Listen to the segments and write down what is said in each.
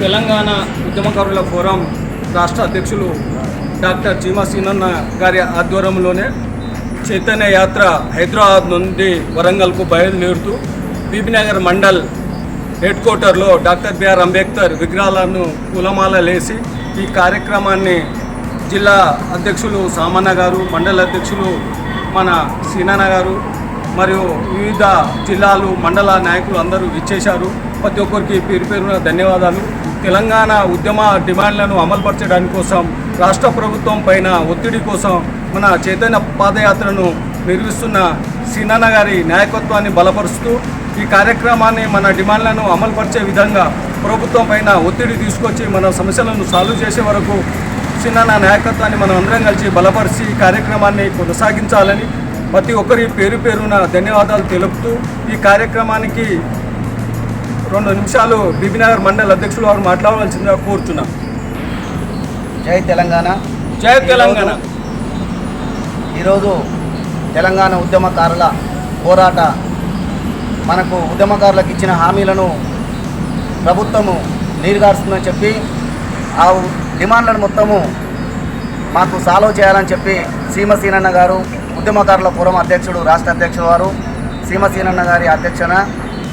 తెలంగాణ ఉద్యమకారుల ఫోరం రాష్ట్ర అధ్యక్షులు డాక్టర్ చీమా సీనన్న గారి ఆధ్వర్యంలోనే చైతన్య యాత్ర హైదరాబాద్ నుండి వరంగల్కు బయలుదేరుతూ బీబీనగర్ మండల్ హెడ్ క్వార్టర్లో డాక్టర్ బిఆర్ అంబేద్కర్ విగ్రహాలను పూలమాలలేసి ఈ కార్యక్రమాన్ని జిల్లా అధ్యక్షులు సామన్న గారు మండల అధ్యక్షులు మన సీనన్న గారు మరియు వివిధ జిల్లాలు మండల నాయకులు అందరూ ఇచ్చేశారు ప్రతి ఒక్కరికి పేరు పేరున ధన్యవాదాలు. తెలంగాణ ఉద్యమ డిమాండ్లను అమలుపరచడానికి కోసం రాష్ట్ర ప్రభుత్వం పైన ఒత్తిడి కోసం మన చైతన్య పాదయాత్రను నిర్వహిస్తున్న సీనన్న గారి నాయకత్వాన్ని బలపరుస్తూ ఈ కార్యక్రమాన్ని మన డిమాండ్లను అమలుపరిచే విధంగా ప్రభుత్వం పైన ఒత్తిడి తీసుకొచ్చి మన సమస్యలను సాల్వ్ చేసే వరకు చిన్న నాయకత్వాన్ని మనం అందరం కలిసి బలపరిచి ఈ కార్యక్రమాన్ని కొనసాగించాలని ప్రతి ఒక్కరి పేరు పేరున ధన్యవాదాలు తెలుపుతూ ఈ కార్యక్రమానికి రెండు నిమిషాలు బీబీనగర్ మండల అధ్యక్షులు వారు మాట్లాడవలసిందిగా కోరుచున్నాం. జై తెలంగాణ. జై తెలంగాణ. ఈరోజు తెలంగాణ ఉద్యమకారుల పోరాట మనకు ఉద్యమకారులకు ఇచ్చిన హామీలను ప్రభుత్వము నీరుగారుస్తుందని చెప్పి ఆ డిమాండ్లను మొత్తము మాకు సాల్వ్ చేయాలని చెప్పి సీమసీనన్న గారు ఉద్యమకారుల ఫోరం అధ్యక్షుడు రాష్ట్ర అధ్యక్షుడు వారు సీమసీనన్న గారి అధ్యక్షన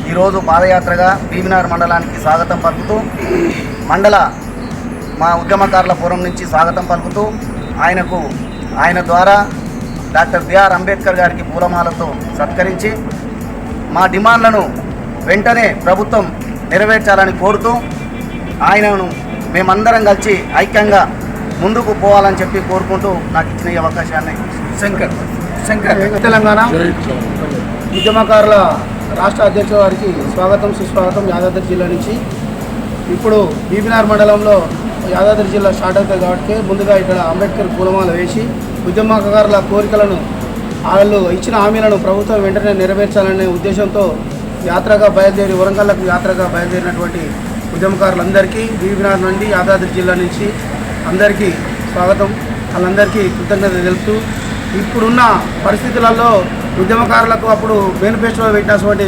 ఈరోజు పాదయాత్రగా భీమినార్ మండలానికి స్వాగతం పలుకుతూ మండల మా ఉద్యమకారుల ఫోరం నుంచి స్వాగతం పలుకుతూ ఆయనకు ఆయన ద్వారా డాక్టర్ బిఆర్ అంబేద్కర్ గారికి పూలమాలతో సత్కరించి మా డిమాండ్లను వెంటనే ప్రభుత్వం నెరవేర్చాలని కోరుతూ ఆయనను మేమందరం కలిసి ఐక్యంగా ముందుకు పోవాలని చెప్పి కోరుకుంటూ నాకు ఇచ్చిన ఈ అవకాశాన్ని. శంకర్ శంకర్ తెలంగాణ ఉద్యమకారుల రాష్ట్ర అధ్యక్షుల వారికి స్వాగతం సుస్వాగతం యాదాద్రి జిల్లా నుంచి. ఇప్పుడు బీబీనార్ మండలంలో యాదాద్రి జిల్లా స్టార్ట్ అవుతుంది కాబట్టి ముందుగా ఇక్కడ అంబేద్కర్ పూలమాల వేసి ఉద్యమకారుల కోరికలను వాళ్ళు ఇచ్చిన హామీలను ప్రభుత్వం వెంటనే నెరవేర్చాలనే ఉద్దేశంతో యాత్రగా బయలుదేరి వరంగల్లకు యాత్రగా బయలుదేరినటువంటి ఉద్యమకారులందరికీ బీబీనార్ నుండి యాదాద్రి జిల్లా నుంచి అందరికీ స్వాగతం. వాళ్ళందరికీ కృతజ్ఞత తెలుపుతూ ఇప్పుడున్న పరిస్థితులలో ఉద్యమకారులకు అప్పుడు మేనిఫెస్టోలో పెట్టినటువంటి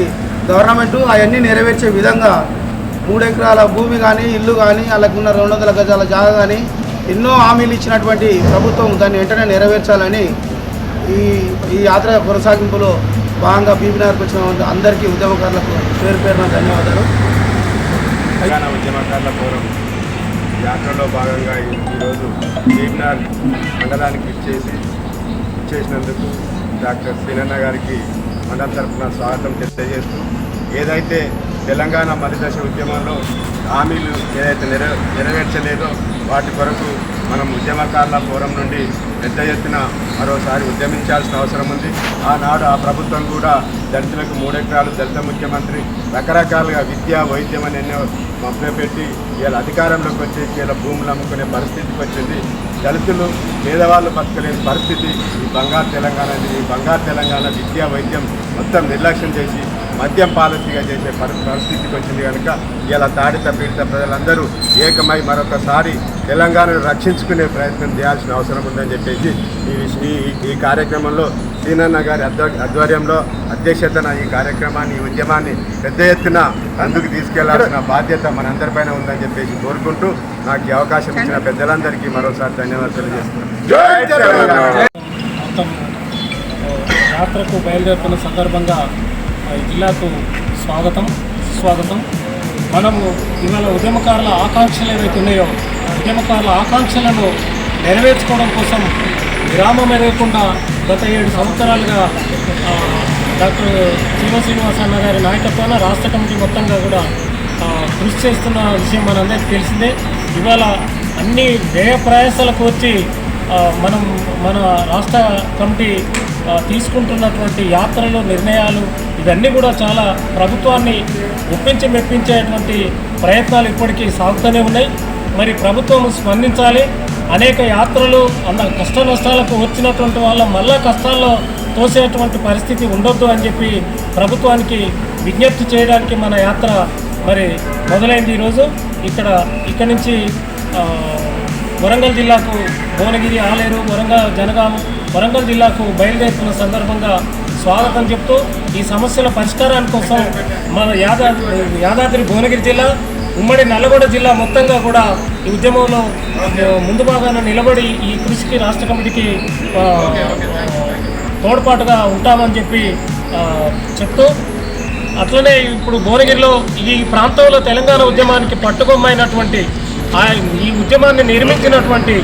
గవర్నమెంట్ అవన్నీ నెరవేర్చే విధంగా మూడెకరాల భూమి కానీ ఇల్లు కానీ వాళ్ళకున్న రెండు వందల గజాల జాగా కానీ ఎన్నో హామీలు ఇచ్చినటువంటి ప్రభుత్వం దాన్ని వెంటనే నెరవేర్చాలని ఈ ఈ యాత్ర కొనసాగింపులో భాగంగా బీబీనార్కి వచ్చిన అందరికీ ఉద్యమకారులకు పేరు పేరున ధన్యవాదాలు. తెలంగాణ ఉద్యమకారుల ఫోరం యాత్రలో భాగంగా ఈ- ఈరోజు బీబీనార్ మండలానికి ఇచ్చేసి ఇచ్చేసినందుకు డాక్టర్ సీనన్న గారికి మండల తరఫున స్వాగతం తెలియజేస్తూ ఏదైతే తెలంగాణ మలిదశ ఉద్యమంలో హామీలు ఏదైతే నెర నెరవేర్చలేదో వాటి కొరకు మనం ఉద్యమకారుల ఫోరం నుండి పెద్ద ఎత్తున మరోసారి ఉద్యమించాల్సిన అవసరం ఉంది. ఆనాడు ఆ ప్రభుత్వం కూడా దళితులకు మూడెకరాలు దళిత ముఖ్యమంత్రి రకరకాలుగా విద్య వైద్యం అని ఎన్నో మభ్యపెట్టి ఇలా అధికారంలోకి వచ్చేసి ఇలా భూములు అమ్ముకునే పరిస్థితికి వచ్చింది. దళితులు పేదవాళ్ళు బతకలేని పరిస్థితి ఈ బంగారు తెలంగాణ ఈ బంగారు తెలంగాణ విద్య వైద్యం మొత్తం నిర్లక్ష్యం చేసి మద్యం పాలసీగా చేసే పరి- పరిస్థితికి వచ్చింది కనుక ఇలా తాడిత పీడిత ప్రజలందరూ ఏకమై మరొకసారి తెలంగాణను రక్షించుకునే ప్రయత్నం చేయాల్సిన అవసరం ఉందని చెప్పేసి ఈ ఈ కార్యక్రమంలో సీనన్న గారి ఆధ్వర్యంలో అధ్యక్షతన ఈ కార్యక్రమాన్ని ఈ ఉద్యమాన్ని పెద్ద ఎత్తున అందుకు తీసుకెళ్ళాల్సిన బాధ్యత మనందరిపైన ఉందని చెప్పేసి కోరుకుంటూ నాకు ఈ అవకాశం ఇచ్చిన పెద్దలందరికీ మరోసారి ధన్యవాదాలు తెలియజేస్తున్నాను. యాత్రకు బయలుదేరుతున్న సందర్భంగా జిల్లాకు స్వాగతం స్వాగతం మనము ఇవాళ ఉద్యమకారుల ఆకాంక్షలు ఏవైతే ఉన్నాయో ఉద్యమకారుల ఆకాంక్షలను నెరవేర్చుకోవడం కోసం విరామం ఎరగకుండా గత ఏడు సంవత్సరాలుగా డాక్టర్ శివ శ్రీనివాస్ అన్న గారి నాయకత్వాన రాష్ట్ర కమిటీ మొత్తంగా కూడా కృషి చేస్తున్న విషయం మనందరికీ తెలిసిందే. ఇవాళ అన్ని వ్యయ ప్రయాసాలకు వచ్చి మనం మన రాష్ట్ర కమిటీ తీసుకుంటున్నటువంటి యాత్రలు నిర్ణయాలు ఇవన్నీ కూడా చాలా ప్రభుత్వాన్ని ఒప్పించి మెప్పించేటువంటి ప్రయత్నాలు ఇప్పటికీ సాగుతూనే ఉన్నాయి. మరి ప్రభుత్వం స్పందించాలి. అనేక యాత్రలు అన్న కష్ట నష్టాలకు వచ్చినటువంటి వాళ్ళ మళ్ళా కష్టాల్లో తోసేటువంటి పరిస్థితి ఉండొద్దు అని చెప్పి ప్రభుత్వానికి విజ్ఞప్తి చేయడానికి మన యాత్ర మరి మొదలైంది ఈరోజు. ఇక్కడ ఇక్కడ నుంచి వరంగల్ జిల్లాకు భువనగిరి ఆలేరు వరంగల్ జనగాం వరంగల్ జిల్లాకు బయలుదేరుతున్న సందర్భంగా స్వాగతం చెప్తూ ఈ సమస్యల పరిష్కారాని కోసం మన యాదాద్రి యాదాద్రి భువనగిరి జిల్లా ఉమ్మడి నల్లగొండ జిల్లా మొత్తంగా కూడా ఈ ఉద్యమంలో ముందు భాగాన నిలబడి ఈ కృషికి రాష్ట్ర కమిటీకి తోడ్పాటుగా ఉంటామని చెప్పి చెప్తూ అట్లనే ఇప్పుడు భువనగిరిలో ఈ ప్రాంతంలో తెలంగాణ ఉద్యమానికి పట్టుకొమ్మైనటువంటి ఆ ఈ ఉద్యమాన్ని నిర్మించినటువంటి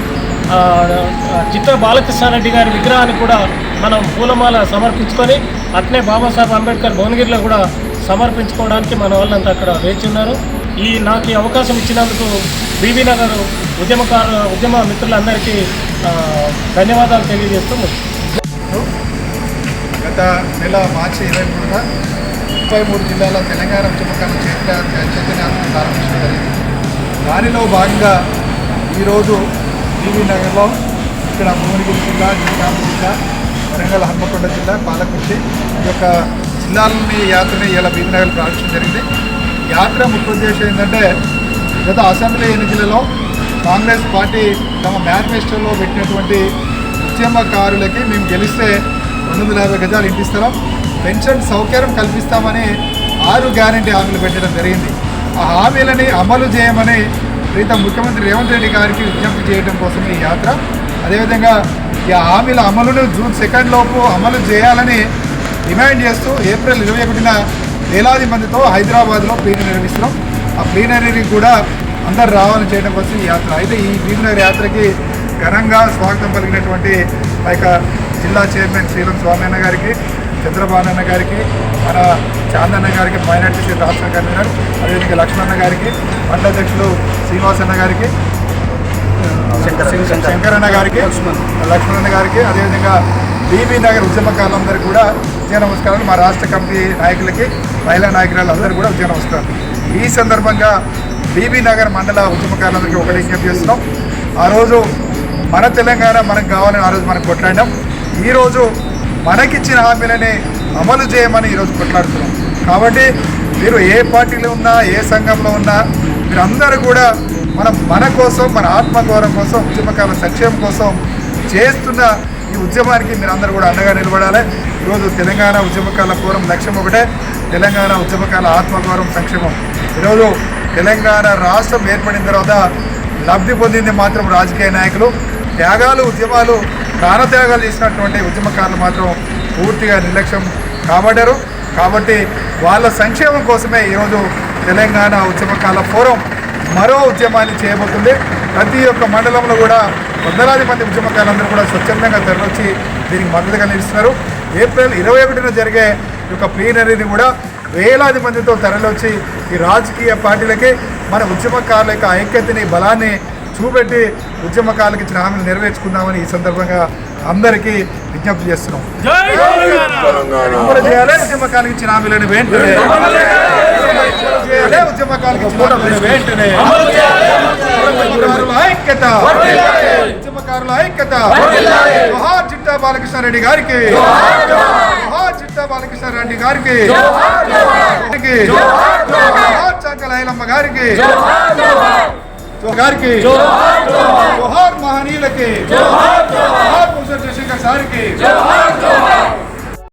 చిత్ర బాలకృష్ణ రెడ్డి గారి విగ్రహాన్ని కూడా మనం పూలమాల సమర్పించుకొని అట్నే బాబాసాహెబ్ అంబేద్కర్ భువనగిరిలో కూడా సమర్పించుకోవడానికి మన వాళ్ళంతా అక్కడ వేచి ఉన్నారు. ఈ నాకు ఈ అవకాశం ఇచ్చినందుకు బీబీ నగర్ ఉద్యమకారు ఉద్యమ మిత్రులందరికీ ధన్యవాదాలు తెలియజేస్తూ గత నెల మార్చి ఇరవై మూడున ముప్పై మూడు జిల్లాల తెలంగాణ ఉద్యమకాల చైత్ర చైతన్యాన్ని ప్రారంభించడం జరిగింది. దానిలో భాగంగా ఈరోజు టీవీ నగర్లో ఇక్కడ భువనగిరి జిల్లా శ్రీకాకుళం జిల్లా వరంగల్ హన్మకొండ జిల్లా పాలకుర్తి ఈ యొక్క జిల్లాలని యాత్రని ఇలా భీమనగర్ ప్రారంభించడం జరిగింది. యాత్ర ముఖ్య ఉద్దేశం ఏంటంటే గత అసెంబ్లీ ఎన్నికలలో కాంగ్రెస్ పార్టీ తమ మేనిఫెస్టోలో పెట్టినటువంటి ఉద్యమకారులకి మేము గెలిస్తే రెండు వందల యాభై గజాలు ఇంటిస్తాం పెన్షన్ సౌకర్యం కల్పిస్తామని ఆరు గ్యారంటీ హామీలు పెట్టడం జరిగింది. ఆ హామీలని అమలు చేయమని ప్రీతం ముఖ్యమంత్రి రేవంత్ రెడ్డి గారికి విజ్ఞప్తి చేయడం కోసం ఈ యాత్ర. అదేవిధంగా ఈ హామీల అమలును జూన్ సెకండ్ లోపు అమలు చేయాలని డిమాండ్ చేస్తూ ఏప్రిల్ ఇరవై ఒకటిన వేలాది మందితో హైదరాబాద్లో ప్లీనరీ నిర్వహిస్తున్నాం. ఆ ప్లీనరీకి కూడా అందరు రావాలని చేయడం కోసం ఈ యాత్ర. అయితే ఈ ప్లీనరీ యాత్రకి ఘనంగా స్వాగతం పలికినటువంటి ఆ యొక్క జిల్లా చైర్మన్ శ్రీలం స్వామి గారికి చంద్రబాబు అన్న గారికి మన చాందన్న గారికి మైనార్టీ రాష్ట్ర కన్వీనర్ అదేవిధంగా లక్ష్మణ గారికి మండల అధ్యక్షులు శ్రీనివాస్ అన్న గారికి శంకరన్న గారికి లక్ష్మణన్న గారికి అదేవిధంగా బీబీ నగర్ ఉద్యమకారులందరికీ కూడా విజయ నమస్కారాలు. మా రాష్ట్ర కమిటీ నాయకులకి మహిళా నాయకురాలందరూ కూడా విజయ నమస్కారం ఈ సందర్భంగా బీబీ నగర్ మండల ఉద్యమకారులందరికీ ఒకటి విజ్ఞప్తి చేస్తున్నాం. ఆ రోజు మన తెలంగాణ మనకు కావాలని ఆ రోజు మనం కొట్లాడినాం. ఈరోజు మనకిచ్చిన హామీలని అమలు చేయమని ఈరోజు కొట్లాడుతున్నాం. కాబట్టి మీరు ఏ పార్టీలో ఉన్నా ఏ సంఘంలో ఉన్నా మీరందరూ కూడా మనం మన కోసం మన ఆత్మగౌరవం కోసం ఉద్యమకాల సంక్షేమం కోసం చేస్తున్న ఈ ఉద్యమానికి మీరందరూ కూడా అండగా నిలబడాలి. ఈరోజు తెలంగాణ ఉద్యమకాల ఫోరం లక్ష్యం ఒకటే తెలంగాణ ఉద్యమకాల ఆత్మగౌరవం సంక్షేమం. ఈరోజు తెలంగాణ రాష్ట్రం ఏర్పడిన తర్వాత లబ్ధి పొందింది మాత్రం రాజకీయ నాయకులు. త్యాగాలు ఉద్యమాలు ప్రాణత్యాగాలు చేసినటువంటి ఉద్యమకారులు మాత్రం పూర్తిగా నిర్లక్ష్యం కాబడ్డారు. కాబట్టి వాళ్ళ సంక్షేమం కోసమే ఈరోజు తెలంగాణ ఉద్యమకాల ఫోరం మరో ఉద్యమాన్ని చేయబోతుంది. ప్రతి ఒక్క మండలంలో కూడా వందలాది మంది ఉద్యమకారులందరూ కూడా స్వచ్ఛందంగా తరలివచ్చి దీనికి మద్దతుగా నిలుస్తున్నారు. ఏప్రిల్ ఇరవై ఒకటిన జరిగే ఒక యొక్క ప్లీనరీని కూడా వేలాది మందితో తరలివచ్చి ఈ రాజకీయ పార్టీలకి మన ఉద్యమకారుల యొక్క ఐక్యతని బలాన్ని చూపెట్టి ఉద్యమకారులకు ఇచ్చిన హామీలు నెరవేర్చుకుందామని ఈ సందర్భంగా అందరికీ విజ్ఞప్తి చేస్తున్నాం. అమలు చేయాలి ఉద్యమకాలకు ఇచ్చిన హామీలను వెంటనే చేయాలి ఉద్యమకాలకు ఇచ్చిన హామీలను వెంటనే ఉద్యమకారుల ఐక్యత! ఉద్యమకారుల ఐక్యత! జోహార్ చిట్టా బాలకృష్ణారెడ్డి గారికి! జోహార్ చిట్టా బాలకృష్ణారెడ్డి గారికి! గారికి. జోహార్! చంకల ఐలమ్మ గారికి! जोहार की। जोहार जोहार। महानील की। जोहार जोहार। मुंसर जयशंकर सार की। जोहार जोहार।